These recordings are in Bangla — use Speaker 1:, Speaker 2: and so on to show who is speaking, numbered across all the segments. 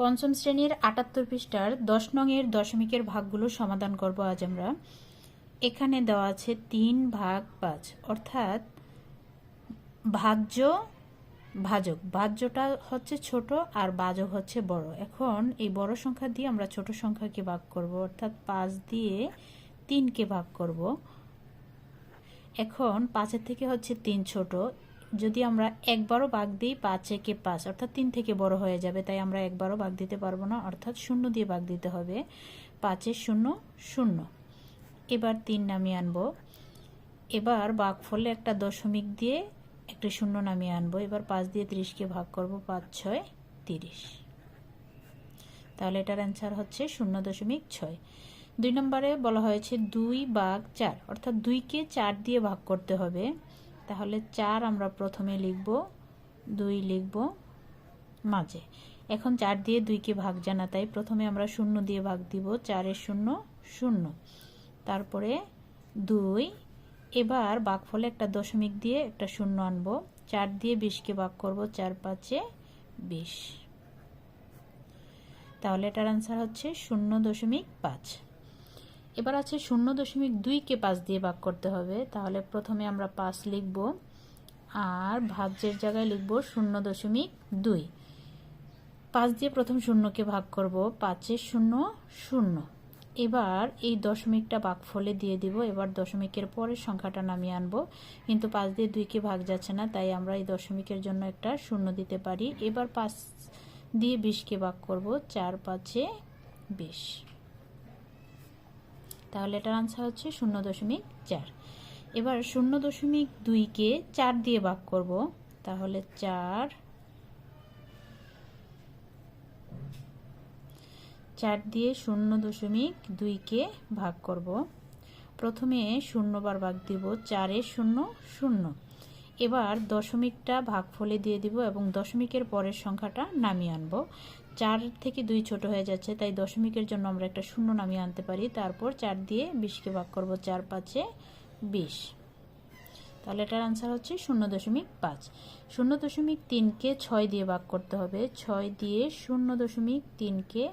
Speaker 1: পঞ্চম শ্রেণির আটাত্তর পৃষ্ঠার দশ নংয়ের দশমিকের ভাগগুলো সমাধান করব আজ আমরা। এখানে দেওয়া আছে তিন ভাগ পাঁচ, অর্থাৎ ভাজ্য, ভাজক। ভাজ্যটা হচ্ছে ছোট আর বাজক হচ্ছে বড়। এখন এই বড় সংখ্যা দিয়ে আমরা ছোট সংখ্যাকে ভাগ করব, অর্থাৎ পাঁচ দিয়ে তিনকে ভাগ করব। এখন পাঁচের থেকে হচ্ছে তিন ছোট। যদি আমরা একবারও বাঘ দিই পাঁচ একে পাঁচ, অর্থাৎ তিন থেকে বড় হয়ে যাবে, তাই আমরা একবারও বাঘ দিতে পারব না, অর্থাৎ শূন্য দিয়ে বাঘ দিতে হবে। পাঁচের শূন্য শূন্য। এবার তিন নামিয়ে আনব। এবার বাঘ ফলে একটা দশমিক দিয়ে একটা শূন্য নামিয়ে আনব। এবার পাঁচ দিয়ে তিরিশকে ভাগ করব, পাঁচ, ছয়, তিরিশ। তাহলে এটার অ্যান্সার হচ্ছে শূন্য দশমিক ছয়। দুই নম্বরে বলা হয়েছে দুই বাঘ চার, অর্থাৎ দুইকে চার দিয়ে ভাগ করতে হবে। তাহলে চার আমরা প্রথমে লিখব, দুই লিখব, মাঝে। এখন চার দিয়ে দুইকে ভাগ জানা তাই প্রথমে আমরা শূন্য দিয়ে ভাগ দিব, চারের শূন্য শূন্য। তারপরে দুই, এবার ফলে একটা দশমিক দিয়ে একটা শূন্য আনব, চার দিয়ে বিশকে ভাগ করব, চার পাঁচে বিশ। তাহলে এটার আনসার হচ্ছে শূন্য দশমিক পাঁচ। এবার আছে শূন্য দশমিক দুইকে পাঁচ দিয়ে ভাগ করতে হবে। তাহলে প্রথমে আমরা পাঁচ লিখব আর ভাজ্যের জায়গায় লিখব শূন্য দশমিক দুই। পাঁচ দিয়ে প্রথম শূন্যকে ভাগ করব পাঁচের শূন্য শূন্য। এবার এই দশমিকটা ফলে দিয়ে দিব। এবার দশমিকের পরের সংখ্যাটা নামিয়ে আনব। কিন্তু পাঁচ দিয়ে দুইকে ভাগ যাচ্ছে না, তাই আমরা এই দশমিকের জন্য একটা শূন্য দিতে পারি। এবার পাঁচ দিয়ে বিশকে ভাগ করব, চার পাঁচে বিশ। তাহলে এটার আনসার হচ্ছে শূন্য দশমিক চার। এবার শূন্য দশমিক দুইকে চার দিয়ে ভাগ করব, তাহলে চার চার দিয়ে শূন্য দশমিক দুইকে ভাগ করব। প্রথমে শূন্যবার ভাগ দিব, চারে শূন্য শূন্য। এবার দশমিকটা ভাগ ফলে দিয়ে দিব এবং দশমিকের পরের সংখ্যাটা নামিয়ে আনব। চার থেকে দুই ছোট হয়ে যাচ্ছে, তাই দশমিকের জন্য আমরা একটা শূন্য নামিয়ে আনতে পারি। তারপর চার দিয়ে বিশকে ভাগ করব চার পাঁচে বিশ। তাহলে এটার আনসার হচ্ছে শূন্য দশমিক পাঁচ। শূন্য দশমিক তিনকে ছয় দিয়ে ভাগ করতে হবে। ছয় দিয়ে শূন্য দশমিক তিনকে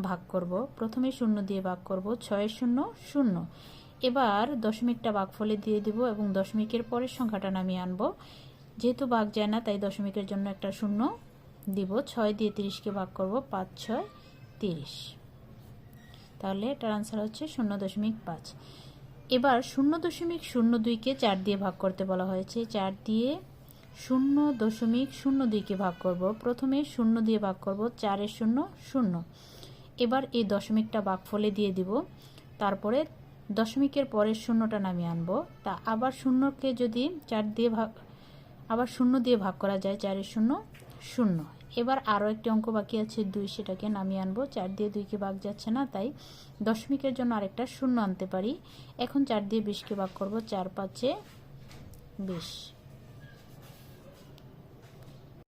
Speaker 1: ভাগ করব। প্রথমে শূন্য দিয়ে ভাগ করব, ছয় শূন্য শূন্য। এবার দশমিকটা বাঘ ফলে দিয়ে দিব এবং দশমিকের পরের সংখ্যাটা নামিয়ে আনব। যেহেতু ভাগ যায় না, তাই দশমিকের জন্য একটা শূন্য দিব। ছয় দিয়ে তিরিশকে ভাগ করব, পাঁচ, ছয়, তিরিশ। তাহলে এটার আনসার হচ্ছে শূন্য দশমিক পাঁচ। এবার শূন্য দশমিক শূন্য দুইকে চার দিয়ে ভাগ করতে বলা হয়েছে। চার দিয়ে শূন্য দশমিক শূন্য দুইকে ভাগ করব। প্রথমে শূন্য দিয়ে ভাগ করব চারের শূন্য শূন্য। এবার এই দশমিকটা ফলে দিয়ে দিব। তারপরে দশমিকের পরের শূন্যটা নামিয়ে আনব। তা আবার শূন্যকে যদি চার দিয়ে ভাগ, আবার শূন্য দিয়ে ভাগ করা যায় চারের শূন্য শূন্য। এবার আরও একটি অঙ্ক বাকি আছে, দুই সেটাকে নামিয়ে আনব। চার দিয়ে দুইকে ভাগ যাচ্ছে না, তাই দশমিকের জন্য আরেকটা শূন্য আনতে পারি। এখন চার দিয়ে বিশকে ভাগ করব, চার পাঁচে বিশ।